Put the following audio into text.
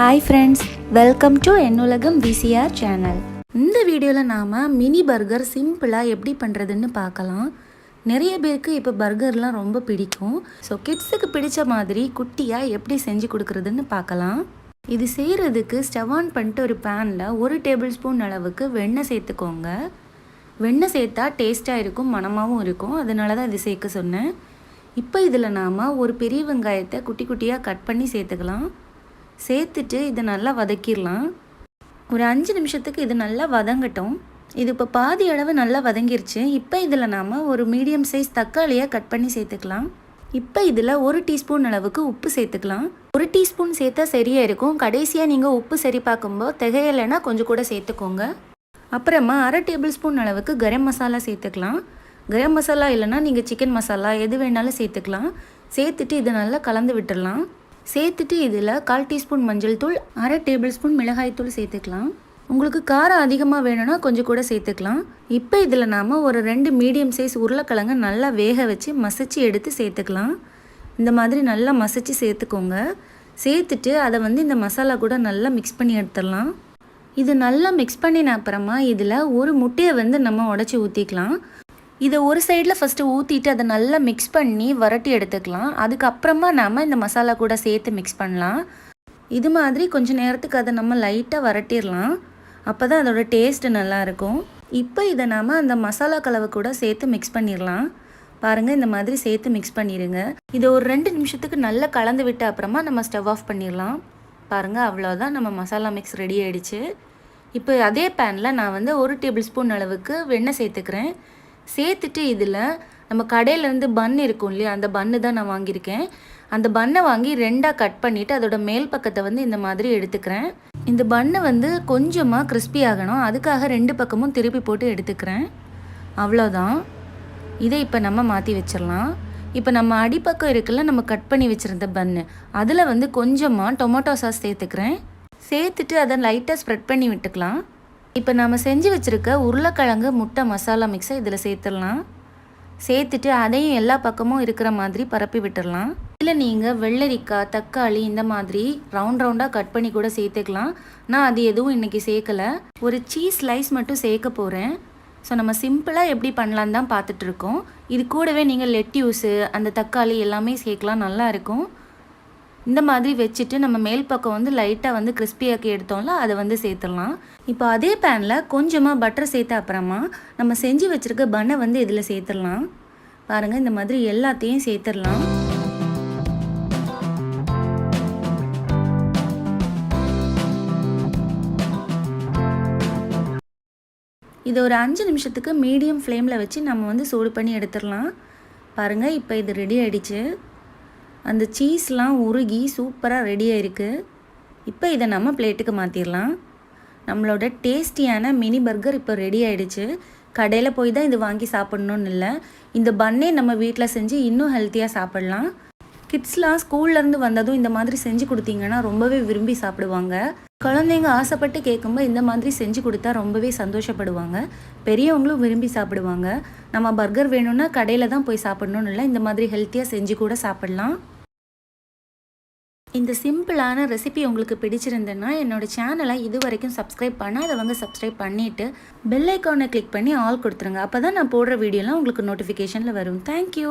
Hi friends welcome to என்னுலகம் VCR channel இந்த வீடியோவில் நாம் மினி பர்கர் சிம்பிளாக எப்படி பண்ணுறதுன்னு பார்க்கலாம். நிறைய பேருக்கு இப்போ பர்கர்லாம் ரொம்ப பிடிக்கும். ஸோ கிட்ஸுக்கு பிடிச்ச மாதிரி குட்டியாக எப்படி செஞ்சு கொடுக்குறதுன்னு பார்க்கலாம். இது செய்கிறதுக்கு ஸ்டவ் ஆன் பண்ணிட்டு ஒரு பேனில் ஒரு டேபிள் ஸ்பூன் அளவுக்கு வெண்ணெய் சேர்த்துக்கோங்க. வெண்ணெய் சேர்த்தா டேஸ்ட்டாக இருக்கும் மணமாகவும் இருக்கும். அதனால தான் இது சேர்க்க சொன்னேன். இப்போ இதில் நாம் ஒரு பெரிய வெங்காயத்தை குட்டி குட்டியாக கட் பண்ணி சேர்த்துக்கலாம். சேர்த்துட்டு இதை நல்லா வதக்கிடலாம். ஒரு அஞ்சு நிமிஷத்துக்கு இது நல்லா வதங்கட்டும். இது இப்போ பாதி அளவு நல்லா வதங்கிருச்சு. இப்போ இதில் நாம் ஒரு மீடியம் சைஸ் தக்காளியை கட் பண்ணி சேர்த்துக்கலாம். இப்போ இதில் ஒரு டீஸ்பூன் அளவுக்கு உப்பு சேர்த்துக்கலாம். ஒரு டீஸ்பூன் சேர்த்தா சரியாக இருக்கும். கடைசியாக நீங்கள் உப்பு சரி பார்க்கும்போது திகையலைன்னா கொஞ்சம் கூட சேர்த்துக்கோங்க. அப்புறமா அரை டேபிள் ஸ்பூன் அளவுக்கு கரம் மசாலா சேர்த்துக்கலாம். கரம் மசாலா இல்லைன்னா நீங்கள் சிக்கன் மசாலா எது வேணாலும் சேர்த்துக்கலாம். சேர்த்துட்டு இதை நல்லா கலந்து விட்டுடலாம். சேர்த்துட்டு இதில் கால் டீஸ்பூன் மஞ்சள் தூள் அரை டேபிள் ஸ்பூன் மிளகாய் தூள் சேர்த்துக்கலாம். உங்களுக்கு காரம் அதிகமாக வேணும்னா கொஞ்சம் கூட சேர்த்துக்கலாம். இப்போ இதில் நாம் ஒரு ரெண்டு மீடியம் சைஸ் உருளைக்கிழங்கு நல்லா வேக வச்சு மசிச்சு எடுத்து சேர்த்துக்கலாம். இந்த மாதிரி நல்லா மசிச்சு சேர்த்துக்கோங்க. சேர்த்துட்டு அதை வந்து இந்த மசாலா கூட நல்லா மிக்ஸ் பண்ணி எடுத்துடலாம். இது நல்லா மிக்ஸ் பண்ணின அப்புறமா இதில் ஒரு முட்டையை வந்து நம்ம உடச்சி ஊற்றிக்கலாம் இதை ஒரு சைடில் ஃபஸ்ட்டு ஊற்றிட்டு அதை நல்லா மிக்ஸ் பண்ணி வரட்டி எடுத்துக்கலாம். அதுக்கப்புறமா நாம் இந்த மசாலா கூட சேர்த்து மிக்ஸ் பண்ணலாம். இது மாதிரி கொஞ்சம் நேரத்துக்கு அதை நம்ம லைட்டாக வரட்டிடலாம். அப்போ தான் அதோட டேஸ்ட்டு நல்லாயிருக்கும் இப்போ இதை நாம் அந்த மசாலா கலவை கூட சேர்த்து மிக்ஸ் பண்ணிடலாம். பாருங்கள் இந்த மாதிரி சேர்த்து மிக்ஸ் பண்ணிடுங்க. இதை ஒரு ரெண்டு நிமிஷத்துக்கு நல்லா கலந்து விட்ட அப்புறமா நம்ம ஸ்டவ் ஆஃப் பண்ணிடலாம். பாருங்கள் அவ்வளோதான் நம்ம மசாலா மிக்ஸ் ரெடி ஆகிடுச்சு இப்போ அதே பேனில் நான் வந்து ஒரு டேபிள் ஸ்பூன் அளவுக்கு வெண்ணெய் சேர்த்துக்கிறேன். சேர்த்துட்டு இதில் நம்ம கடையிலேருந்து பன் இருக்கும் இல்லையா? அந்த பன்னு தான் நான் வாங்கியிருக்கேன். அந்த பன்னை வாங்கி ரெண்டாக கட் பண்ணிவிட்டு அதோட மேல் பக்கத்தை வந்து இந்த மாதிரி எடுத்துக்கிறேன். இந்த பன்னை வந்து கொஞ்சமாக கிறிஸ்பி ஆகணும். அதுக்காக ரெண்டு பக்கமும் திருப்பி போட்டு எடுத்துக்கிறேன். அவ்வளோதான் இதை இப்போ நம்ம மாற்றி வச்சிடலாம். இப்போ நம்ம அடிப்பக்கம் இருக்குல்ல நம்ம கட் பண்ணி வச்சுருந்த பன்னு அதில் வந்து கொஞ்சமாக டொமேட்டோ சாஸ் சேர்த்துக்கிறேன். சேர்த்துட்டு அதை லைட்டாக ஸ்ப்ரெட் பண்ணி விட்டுக்கலாம். இப்போ நம்ம செஞ்சு வச்சுருக்க உருளைக்கிழங்கு முட்டை மசாலா மிக்ஸை இதில் சேர்த்துடலாம். சேர்த்துட்டு அதையும் எல்லா பக்கமும் இருக்கிற மாதிரி பரப்பி விட்டுடலாம். இல்லை நீங்கள் வெள்ளரிக்காய் தக்காளி இந்த மாதிரி ரவுண்ட் ரவுண்டாக கட் பண்ணி கூட சேர்த்துக்கலாம். நான் அது எதுவும் இன்றைக்கி சேர்க்கலை. ஒரு சீஸ் ஸ்லைஸ் மட்டும் சேர்க்க போகிறேன் ஸோ நம்ம சிம்பிளாக எப்படி பண்ணலான்னு தான் பார்த்துட்ருக்கோம் இது கூடவே நீங்கள் லெட்யூஸு அந்த தக்காளி எல்லாமே சேர்க்கலாம். நல்லாயிருக்கும் இந்த மாதிரி வச்சுட்டு நம்ம மேல் பக்கம் வந்து லைட்டாக வந்து கிறிஸ்பியாக்கி எடுத்தோம்ல அதை வந்து சேர்த்துடலாம். இப்போ அதே பேனில் கொஞ்சமாக பட்டர் சேர்த்த அப்புறமா நம்ம செஞ்சு வச்சுருக்க பண்ணை வந்து இதில் சேர்த்துடலாம். பாருங்கள் இந்த மாதிரி எல்லாத்தையும் சேர்த்துடலாம். இது ஒரு அஞ்சு நிமிஷத்துக்கு மீடியம் ஃப்ளேமில் வச்சு நம்ம வந்து சூடு பண்ணி எடுத்துடலாம். பாருங்கள் இப்போ இது ரெடி ஆகிடுச்சு அந்த சீஸ்லாம் உருகி சூப்பராக ரெடி ஆயிருக்கு இப்போ இதை நம்ம பிளேட்டுக்கு மாற்றிடலாம் நம்மளோட டேஸ்டியான மினி பர்கர் இப்போ ரெடி ஆயிடுச்சு கடையில் போய் தான் இது வாங்கி சாப்பிட்ணுன்னு இல்லை. இந்த பன்னே நம்ம வீட்டில் செஞ்சு இன்னும் ஹெல்த்தியாக சாப்பிட்லாம். கிட்ஸ்லாம் ஸ்கூல்லேருந்து வந்ததும் இந்த மாதிரி செஞ்சு கொடுத்தீங்கன்னா ரொம்பவே விரும்பி சாப்பிடுவாங்க. குழந்தைங்க ஆசைப்பட்டு கேட்கும்போது இந்த மாதிரி செஞ்சு கொடுத்தா ரொம்பவே சந்தோஷப்படுவாங்க. பெரியவங்களும் விரும்பி சாப்பிடுவாங்க. நம்ம பர்கர் வேணும்னா கடையில் தான் போய் சாப்பிட்ணுன்னு இல்லை. இந்த மாதிரி ஹெல்த்தியாக செஞ்சு கூட சாப்பிட்லாம். இந்த சிம்பிளான ரெசிபி உங்களுக்கு பிடிச்சிருந்ததுன்னா என்னோட சேனலை இது வரைக்கும் சப்ஸ்கிரைப் பண்ணாதவங்க சப்ஸ்கிரைப் பண்ணிவிட்டு பெல் ஐக்கானை கிளிக் பண்ணி ஆல் கொடுத்துருங்க. அப்போ தான் நான் போடுற வீடியோலாம் உங்களுக்கு நோட்டிஃபிகேஷனில் வரும். தேங்க்யூ